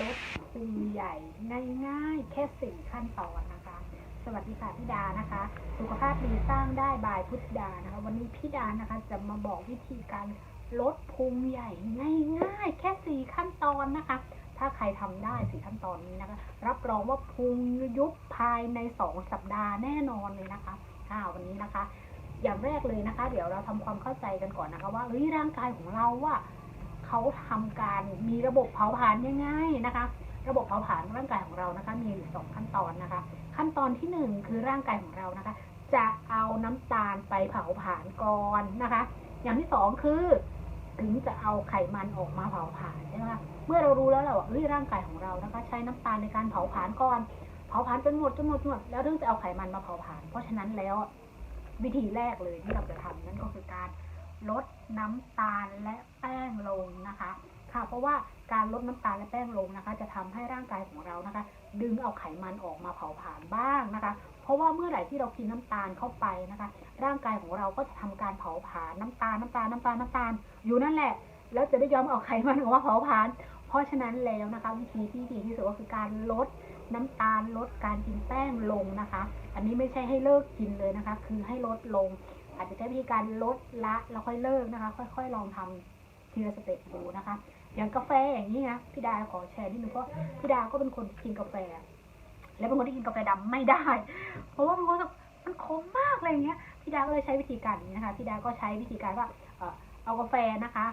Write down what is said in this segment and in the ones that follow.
ลดพุงใหญ่ ง่ายๆ แค่สี่ขั้นตอนนะคะ สวัสดีค่ะพี่ดานะคะ สุขภาพดีสร้างได้บายพุทธดานะคะ วันนี้พี่ดานะคะจะมาบอกวิธีการลดพุงใหญ่ง่ายๆ แค่สี่ขั้นตอนนะคะ ถ้าใครทำได้สี่ขั้นตอนนี้นะคะ รับรองว่าพุงยุบภายในสองสัปดาห์แน่นอนเลยนะคะอ่าวันนี้นะคะ อย่างแรกเลยนะคะ เดี๋ยวเราทำความเข้าใจกันก่อนนะคะ ว่าเฮ้ยร่างกายของเราว่า เขาทำการมีระบบเผาผลาญยังไงนะคะ ระบบเผาผลาญร่างกายของเรานะคะ มีอยู่สองขั้นตอนนะคะ ขั้นตอนที่หนึ่งคือร่างกายของเรานะคะ จะเอาน้ำตาลไปเผาผลาญก่อนนะคะ อย่างที่สองคือถึงจะเอาไขมันออกมาเผาผลาญใช่ไหมคะเมื่อเรารู้แล้วแหละว่าเฮ้ยร่างกายของเรานะคะ ใช้น้ำตาลในการเผาผลาญก่อน เผาผลาญจนหมดจนหมดจนหมดแล้วถึงจะเอาไขมันมาเผาผลาญเพราะฉะนั้นแล้ววิธีแรกเลยที่เราจะทำนั่นก็คือการ ลดน้ำตาลและแป้งลงนะคะ ค่ะ เพราะว่าการลดน้ำตาลและแป้งลงนะคะ จะทำให้ร่างกายของเรานะคะ ดึงเอาไขมันออกมาเผาผลาญบ้างนะคะ เพราะว่าเมื่อไหร่ที่เรากินน้ำตาลเข้าไปนะคะ ร่างกายของเราก็จะทำการเผาผลาญน้ำตาลน้ำตาลน้ำตาลน้ำตาลอยู่นั่นแหละ แล้วจะได้ยอมเอาไขมันออกมาเผาผลาญเพราะฉะนั้นแล้วนะคะ วิธีที่ดีที่สุดก็คือการลดน้ำตาลลดการกินแป้งลงนะคะ อันนี้ไม่ใช่ให้เลิกกินเลยนะคะ คือให้ลดลง อาจจะใช้วิธีการลดละแล้วค่อยเลิกนะคะ ค่อย ๆ ลองทำทีละสเต็ปดูนะคะ อย่างกาแฟอย่างนี้นะพี่ดาขอแชร์นิดนึงเพราะพี่ดาก็เป็นคนกินกาแฟ และเป็นคนที่กินกาแฟดำไม่ได้ เพราะว่ามันก็มันขมมากอะไรอย่างเงี้ยพี่ดาก็เลยใช้วิธีการนี้นะคะพี่ดาก็ใช้วิธีการว่าเอากาแฟนะคะ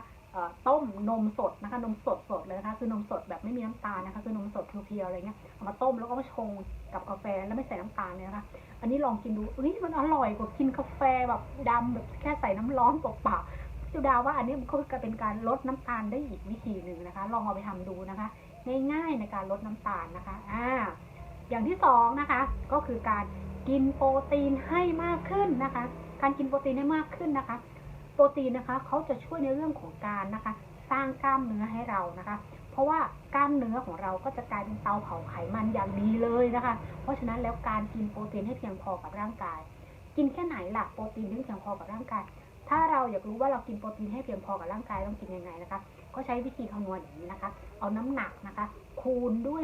ต้มนมสดนะคะ นมสดสดเลยนะคะ คือนมสดแบบไม่มีน้ำตาลนะคะ คือนมสดเพียวๆอะไรเงี้ยเอามาต้มแล้วก็มาชงกับกาแฟแล้วไม่ใส่น้ำตาลเลยนะคะ อันนี้ลองกินดูเฮ้ยมันอร่อยกว่ากินกาแฟแบบดำแบบแค่ใส่น้ำร้อนเปล่าๆพี่ดาว่าอันนี้มันก็เป็นการลดน้ำตาลได้อีกวิธีหนึ่งนะคะ ลองเอาไปทำดูนะคะ ง่ายๆในการลดน้ำตาลนะคะ อ่า อย่างที่สองนะคะ ก็คือการกินโปรตีนให้มากขึ้นนะคะ การกินโปรตีนให้มากขึ้นนะคะ ปรตีนนะคะเขาจะช่วยในเรื่องของการนะคะ สร้างกล้ามเนื้อให้เรานะคะ เพราะว่ากล้ามเนื้อของเราก็จะกลายเป็นเตาเผาไขมันอย่างดีเลยนะคะ เพราะฉะนั้นแล้วการกินโปรตีนให้เพียงพอกับร่างกาย กินแค่ไหนหล่ะโปรตีนที่เพียงพอกับร่างกาย ถ้าเราอยากรู้ว่าเรากินโปรตีนให้เพียงพอกับร่างกายต้องกินยังไงนะคะ ก็ใช้วิธีคำนวณอย่างนี้นะคะ เอาน้ำหนักนะคะ คูณด้วย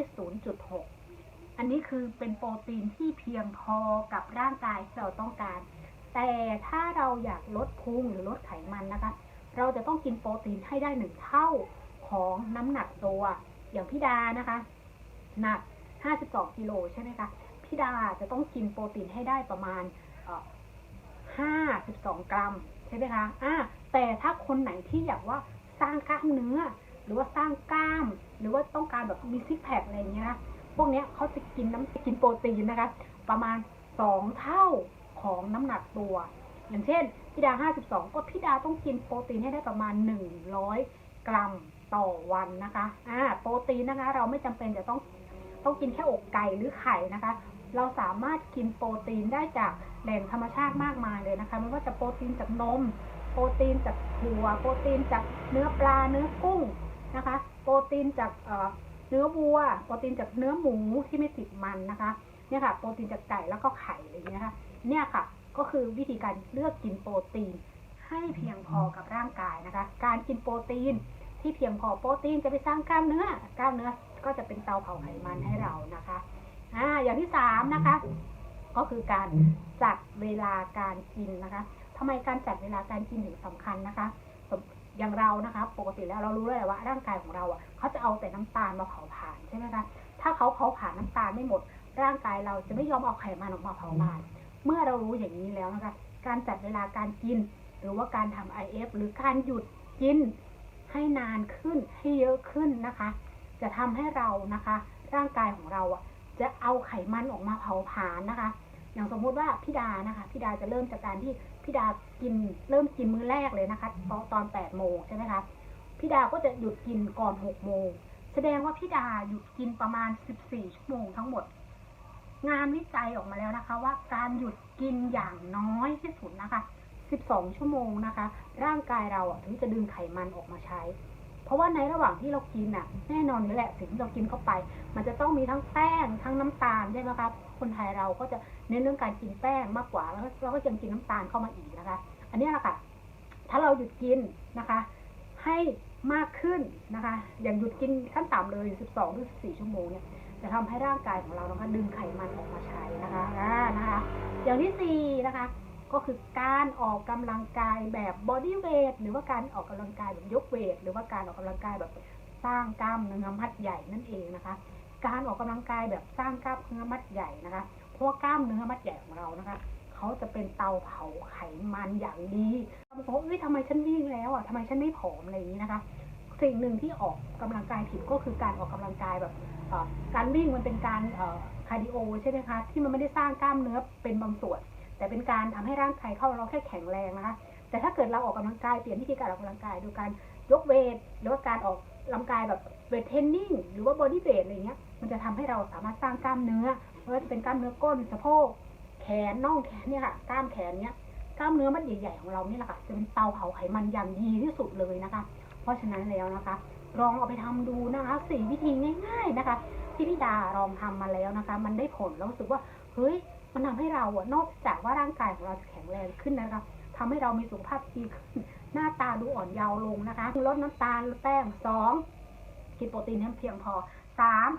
0.6 อันนี้คือเป็นโปรตีนที่เพียงพอกับร่างกายที่เราต้องการ แต่ถ้าเราอยากลดพุงหรือลดไขมันนะคะ เราจะต้องกินโปรตีนให้ได้หนึ่งเท่าของน้ำหนักตัว อย่างพี่ดานะคะ หนัก 52กิโลใช่ไหมคะพี่ดาจะต้องกินโปรตีนให้ได้ประมาณ52 กรัมใช่ไหมคะอ่าแต่ถ้าคนไหนที่อยากว่าสร้างกล้ามเนื้อ หรือว่าสร้างกล้าม หรือว่าต้องการแบบมีซิกแพคอะไรอย่างเงี้ยนะ พวกเนี้ยเขาจะกินน้ำกินโปรตีนนะคะ ประมาณ 2 เท่า ของน้ำหนักตัว อย่างเช่นพี่ดา 52 ก็พี่ดาต้องกินโปรตีนให้ได้ประมาณ 100 กรัมต่อวันนะคะอ่าโปรตีนนะคะ เราไม่จำเป็นจะต้องต้องกินแค่อกไก่หรือไข่นะคะ เราสามารถกินโปรตีนได้จากแหล่งธรรมชาติมากมายเลยนะคะไม่ว่าจะโปรตีนจากนม โปรตีนจากถั่วโปรตีนจากเนื้อปลาเนื้อกุ้งนะคะ โปรตีนจากเอ่อเนื้อวัว โปรตีนจากเนื้อหมูที่ไม่ติดมันนะคะเนี่ยค่ะ โปรตีนจากไก่แล้วก็ไข่อะไรอย่างเงี้ยค่ะ เนี่ยค่ะ ก็คือวิธีการเลือกกินโปรตีน ให้เพียงพอกับร่างกายนะคะ การกินโปรตีนที่เพียงพอโปรตีนจะไปสร้างกล้ามเนื้อกล้ามเนื้อก็จะเป็นเตาเผาไขมันให้เรานะคะอ่าอย่างที่สามนะคะ ก็คือการจัดเวลาการกินนะคะทำไมการจัดเวลาการกินถึงสำคัญนะคะอย่างเรานะคะ ปกติแล้วเรารู้เลยว่าร่างกายของเราอะเขาจะเอาแต่น้ำตาลมาเผาผลาญใช่ไหมคะถ้าเขาเผาผลาญน้ำตาลไม่หมด ร่างกายเราจะไม่ยอมเอาไขมันออกมาเผาผลาญ เมื่อเรารู้อย่างนี้แล้วนะคะ การจัดเวลาการกิน หรือว่าการทำ IF หรือการหยุดกินให้นานขึ้นให้เยอะขึ้นนะคะ จะทำให้เรานะคะ ร่างกายของเราอะจะเอาไขมันออกมาเผาผลาญนะคะ อย่างสมมุติว่าพี่ดานะคะพี่ดาจะเริ่มจากการที่พี่ดากินเริ่มกินมื้อแรกเลยนะคะตอนตอนแปดโมงใช่ไหมคะพี่ดาก็จะหยุดกินก่อนหกโมงแสดงว่าพี่ดาหยุดกินประมาณสิบี่ชั่วโมงทั้งหมด งานวิจัยออกมาแล้วนะคะ ว่าการหยุดกินอย่างน้อยที่สุดนะคะสิบสองชั่วโมงนะคะ ร่างกายเราถึงจะดึงไขมันออกมาใช้ เพราะว่าในระหว่างที่เรากินน่ะ แน่นอนนี่แหละสิ่งที่เรากินเข้าไป มันจะต้องมีทั้งแป้งทั้งน้ำตาลใช่ไหมครับคนไทยเราก็จะเน้นเรื่องการกินแป้งมากกว่าแล้วเราก็ยังกินน้ำตาลเข้ามาอีกนะคะ อันนี้แหละค่ะถ้าเราหยุดกินนะคะ ให้มากขึ้นนะคะ อย่างหยุดกินขั้นต่ำเลย 12 หรือ 14 ชั่วโมงเนี่ย จะทำให้ร่างกายของเรานะคะดึงไขมันออกมาใช้นะคะอ่านะคะอย่างที่สี่นะคะ ก็คือการออกกำลังกายแบบบอดี้เวทหรือว่าการออกกำลังกายแบบยกเวทหรือว่าการออกกำลังกายแบบสร้างกล้ามเนื้อมัดใหญ่นั่นเองนะคะ การออกกำลังกายแบบสร้างกล้ามเนื้อมัดใหญ่นะคะ เพราะว่ากล้ามเนื้อมัดใหญ่ของเรานะคะเขาจะเป็นเตาเผาไขมันอย่างดีบางคนบอกเอ้ยทำไมฉันวิ่งแล้วอะทำไมฉันไม่ผอมอะไรอย่างนี้นะคะ สิ่งหนึ่งที่ออกกำลังกายผิดก็คือการออกกำลังกายแบบ การวิ่งมันเป็นการคาร์ดิโอใช่ไหมคะที่มันไม่ได้สร้างกล้ามเนื้อเป็นบางส่วน แต่เป็นการทำให้ร่างกายเข้าเราแค่แข็งแรงนะคะ แต่ถ้าเกิดเราออกกำลังกายเปลี่ยนวิธีการออกกำลังกายโดยการยกเวทหรือว่าการออกกำลังกายแบบเวทเทรนนิ่งหรือว่าบอดี้เวทอะไรเงี้ยมันจะทำให้เราสามารถสร้างกล้ามเนื้อไม่ว่าจะเป็นกล้ามเนื้อก้นสะโพกแขนน่องแขนเนี่ยค่ะกล้ามแขนเนี้ยกล้ามเนื้อมัดใหญ่ๆของเราเนี่ยแหละค่ะจะเป็นเตาเผาไขมันอย่างดีที่สุดเลยนะคะ เพราะฉะนั้นแล้วนะคะ ลองเอาไปทำดูนะคะสี่วิธีง่าย ๆนะคะ ที่พี่ดาลองทำมาแล้วนะคะ มันได้ผลแล้วรู้สึกว่าเฮ้ยมันทำให้เราอะนอกจากว่าร่างกายของเราจะแข็งแรงขึ้นนะคะทำให้เรามีสุขภาพดีขึ้น หน้าตาดูอ่อนเยาว์ลงนะคะลดน้ำตาลแป้งสองกินโปรตีนให้เพียงพอสาม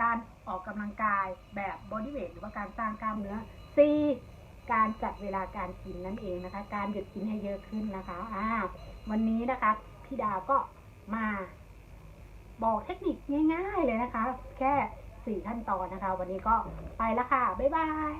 การออกกำลังกายแบบบอดี้เวทหรือว่าการสร้างกล้ามเนื้อสี่การจัดเวลาการกินนั่นเองนะคะ การหยุดกินให้เยอะขึ้นนะคะอ่าวันนี้นะคะพี่ดาก็มา บอกเทคนิคง่าย ๆ เลยนะคะ แค่สี่ขั้นตอนนะคะ วันนี้ก็ไปแล้วค่ะ บ๊ายบาย